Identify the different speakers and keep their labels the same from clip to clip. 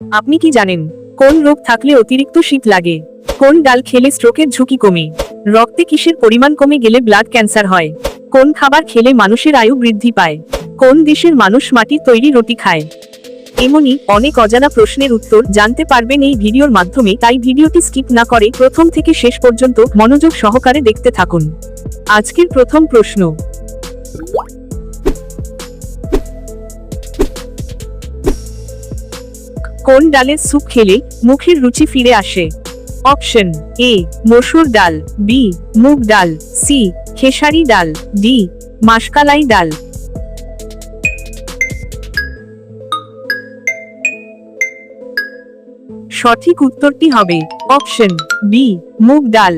Speaker 1: আপনি কি জানেন, কোন রোগ থাকলে অতিরিক্ত শীত লাগে? কোন ডাল খেলে স্ট্রোকের ঝুঁকি কমে? রক্তে কিসের পরিমাণ কমে গেলে ব্লাড ক্যান্সার হয়? কোন খাবার খেলে মানুষের আয়ু বৃদ্ধি পায়? কোন দেশের মানুষ মাটির তৈরি রুটি খায়? এমনই অনেক অজানা প্রশ্নের উত্তর জানতে পারবেন এই ভিডিওর মাধ্যমে, তাই ভিডিওটি স্কিপ না করে প্রথম থেকে শেষ পর্যন্ত মনোযোগ সহকারে দেখতে থাকুন। আজকের প্রথম প্রশ্ন কোন ডালের স্যুপ খেলে মুখের রুচি ফিরে আসে? অপশন এ, মসুর ডাল, বি, মুগ ডাল, সি, খেসারি ডাল, ডি মাসকালাই ডাল। সঠিক উত্তরটি হবে অপশন বি, মুগ ডাল।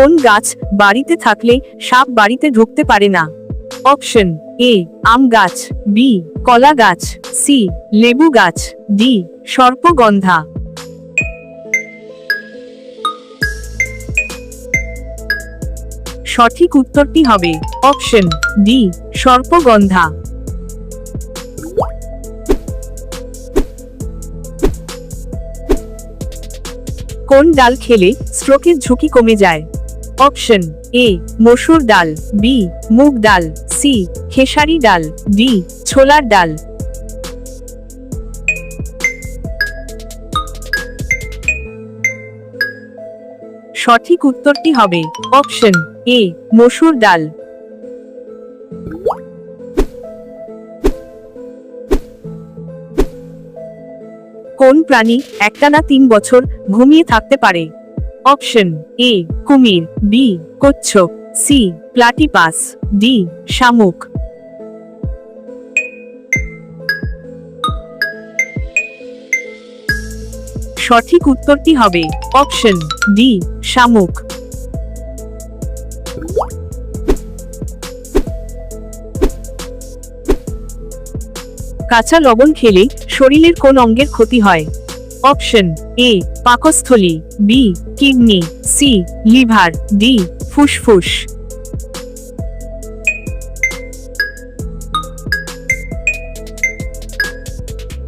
Speaker 1: কোন গাছ বাড়িতে থাকলে সাপ বাড়িতে ঢুকতে পারে না? অপশন এ, আম গাছ, বি, কলা গাছ, সি, লেবু গাছ, ডি, সর্পগন্ধা। সঠিক উত্তরটি হবে অপশন ডি, সর্পগন্ধা। কোন ডাল খেলে স্ট্রোকের ঝুঁকি কমে যায়? অপশন এ, মসুর ডাল, বি, মুগ ডাল, সি, খেসারি ডাল, ডি, ছোলার ডাল। সঠিক উত্তরটি হবে অপশন এ, মসুর ডাল। কোন প্রাণী একটানা তিন বছর ঘুমিয়ে থাকতে পারে? অপশন এ, কুমির, বি, কচ্ছপ, সি, প্লাটিপাস, ডি, শামুক। সঠিক উত্তরটি হবে অপশন ডি, শামুক। কাঁচা লবণ খেলে শরীরের কোন অঙ্গের ক্ষতি হয়? অপশন এ, পাকস্থলী, B, kidney, C, liver, D, ফুসফুস।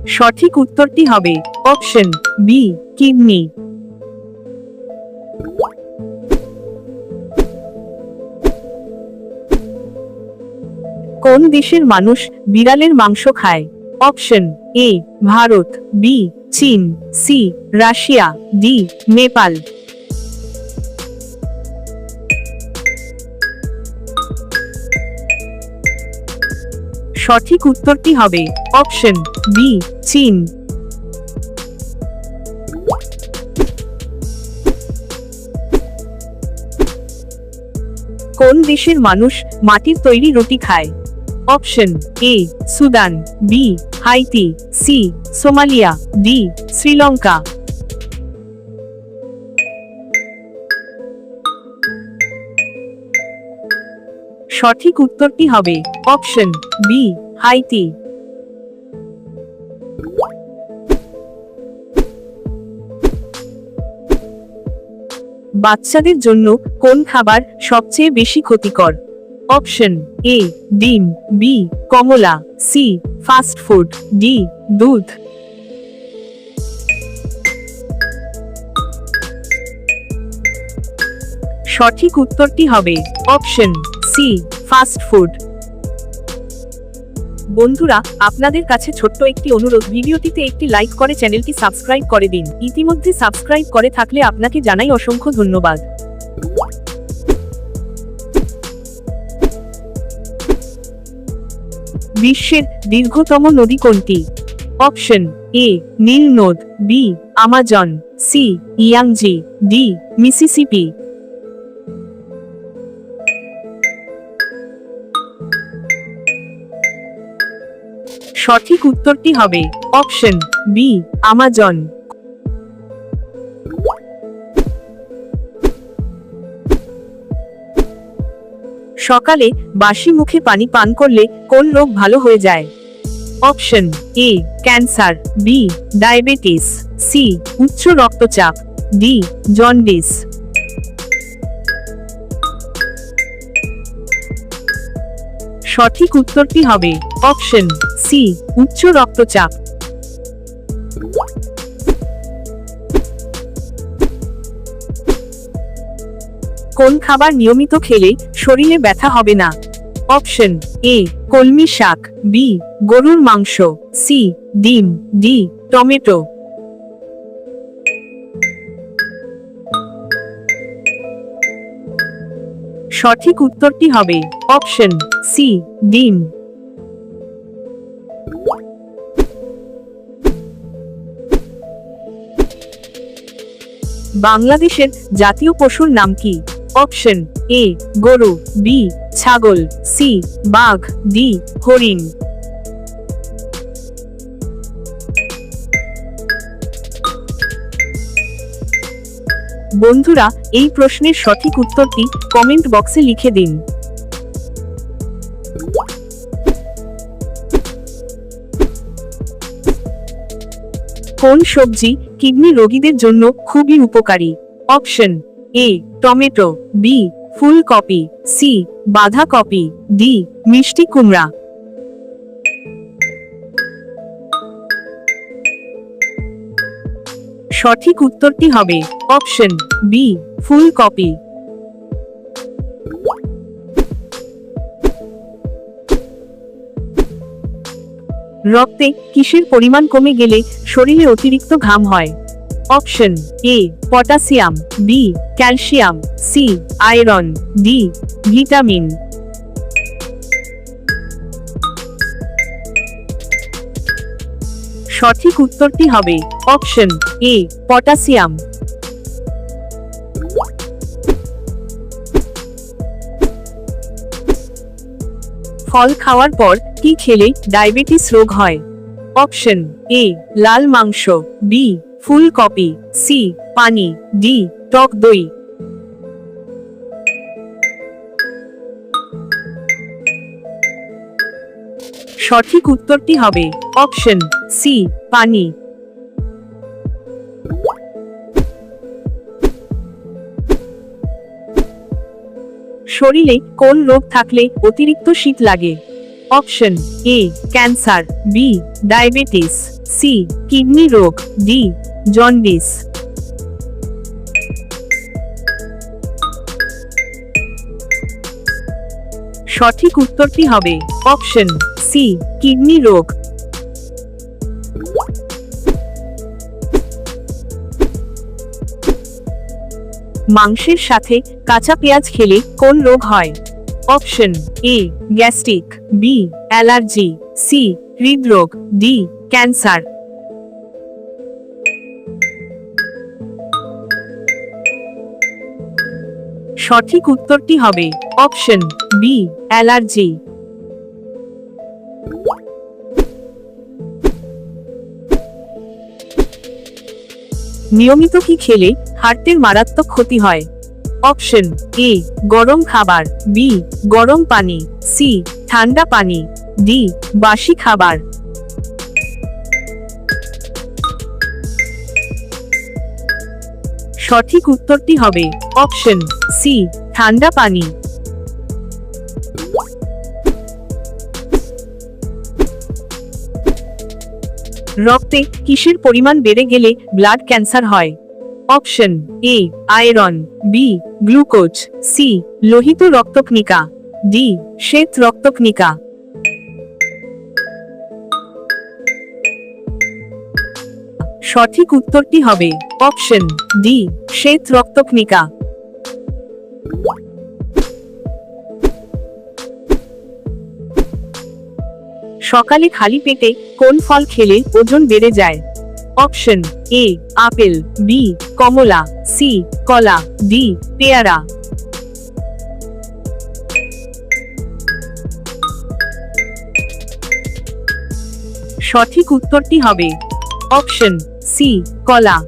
Speaker 1: সঠিক উত্তরটি হবে অপশন বি, কিডনি। কোন দেশের মানুষ বিড়ালের মাংস খায়? অপশন এ, ভারত, বি, চীন, সি, রাশিয়া, ডি, নেপাল। সঠিক উত্তরটি হবে অপশন বি, চীন। কোন দেশের মানুষ মাটির তৈরি রুটি খায়? Option A, Sudan, B Haiti C Somalia, D, Sri Lanka. সঠিক উত্তরটি হবে অপশন বি হাইতি। বাচ্চাদের জন্য কোন খাবার সবচেয়ে বেশি ক্ষতিকর? অপশন এ, ডিম, বি, কমলা, সি, ফাস্ট ফুড, ডি, দুধ। সঠিক উত্তরটি হবে অপশন সি, ফাস্ট ফুড। বন্ধুরা, আপনাদের কাছে ছোট্ট একটি অনুরোধ, ভিডিওটিতে একটি লাইক করে চ্যানেলটি সাবস্ক্রাইব করে দিন। ইতিমধ্যে সাবস্ক্রাইব করে থাকলে আপনাকে জানাই অসংখ্য ধন্যবাদ। বিশ্বের দীর্ঘতম নদী কোনটি? অপশন এ, নীল নদ, B, Amazon, C, Yangtze, D, Mississippi. সঠিক উত্তরটি হবে অপশন বি, আমাজন। সকালে বাসি মুখে পানি পান করলে কোন রোগ ভালো হয়ে যায়? Option A, cancer, B, diabetes, C, উচ্চ রক্তচাপ, ডি, জন্ডিস। সঠিক উত্তরটি হবে অপশন সি, উচ্চ রক্তচাপ। কোন খাবার নিয়মিত খেলে শরীরে ব্যথা হবে না? অপশন এ, কলমি শাক, বি, গরুর মাংস, সি, ডিম, ডি, টমেটো। সঠিক উত্তরটি হবে অপশন সি, ডিম। বাংলাদেশের জাতীয় পশুর নাম কি? অপশন এ, গরু, বি, ছাগল, সি, বাঘ, ডি, হরিণ। বন্ধুরা, এই প্রশ্নের সঠিক উত্তরটি কমেন্ট বক্সে লিখে দিন। কোন সবজি কিডনি রোগীদের জন্য খুবই উপকারী? অপশন এ, টমেটো, বি, ফুলকপি, সি, বাঁধাকপি, ডি, মিষ্টি কুমড়া। সঠিক উত্তরটি হবে অপশন বি, ফুলকপি। রক্তে কিসের পরিমাণ কমে গেলে শরীরে অতিরিক্ত ঘাম হয়? Option A potassium B calcium C iron D vitamin. সঠিক উত্তরটি হবে অপশন এ পটাশিয়াম। ফল খাওয়ার পর কি খেলে ডায়াবেটিস রোগ হয়? অপশন এ লাল মাংস বি ফুলকপি সি, পানি, ডি, টক দই। সঠিক উত্তরটি হবে অপশন সি, পানি। শরীরে কোন রোগ থাকলে অতিরিক্ত শীত লাগে? Option A, cancer, B, diabetes, C, kidney রোগ, ডি জন্ডিস। সঠিক উত্তরটি হবে অপশন সি, কিডনি রোগ। মাংসের সাথে কাঁচা পেঁয়াজ খেলে কোন রোগ হয়? Option A, gastric, B, allergy, C, হৃদরোগ, ডি, ক্যান্সার। সঠিক উত্তরটি হবে অপশন বি, অ্যালার্জি। নিয়মিত কি খেলে হার্টের মারাত্মক ক্ষতি হয়? অপশন এ, গরম খাবার। বি, গরম পানি। সি, ঠান্ডা পানি। ডি, বাসি খাবার। সঠিক উত্তরটি হবে অপশন সি, ঠান্ডা পানি। রক্তে কিসের পরিমাণ বেড়ে গেলে ব্লাড ক্যান্সার হয়? Option A, iron. B, glucose. C, লোহিত রক্তকণিকা। ডি, শ্বেত রক্তকণিকা। সঠিক উত্তরটি হবে অপশন ডি, শ্বেত রক্তকণিকা। সকালে খালি পেটে কোন ফল খেলে ওজন বেড়ে যায়? অপশন এ, আপেল, বি, কমলা, সি, কলা, ডি, পেয়ারা। সঠিক উত্তরটি হবে অপশন সি, কলা।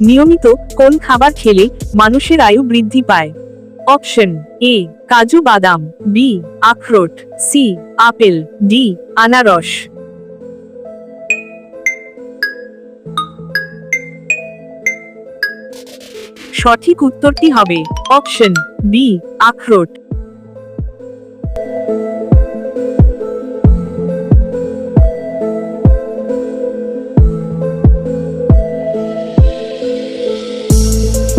Speaker 1: নিয়মিত কোন খাবার খেলে মানুষের আয়ু বৃদ্ধি পায়? অপশন এ, কাজু বাদাম, বি, আখরোট, সি, আপেল, ডি, আনারস। সঠিক উত্তরটি হবে অপশন বি, আখরোট।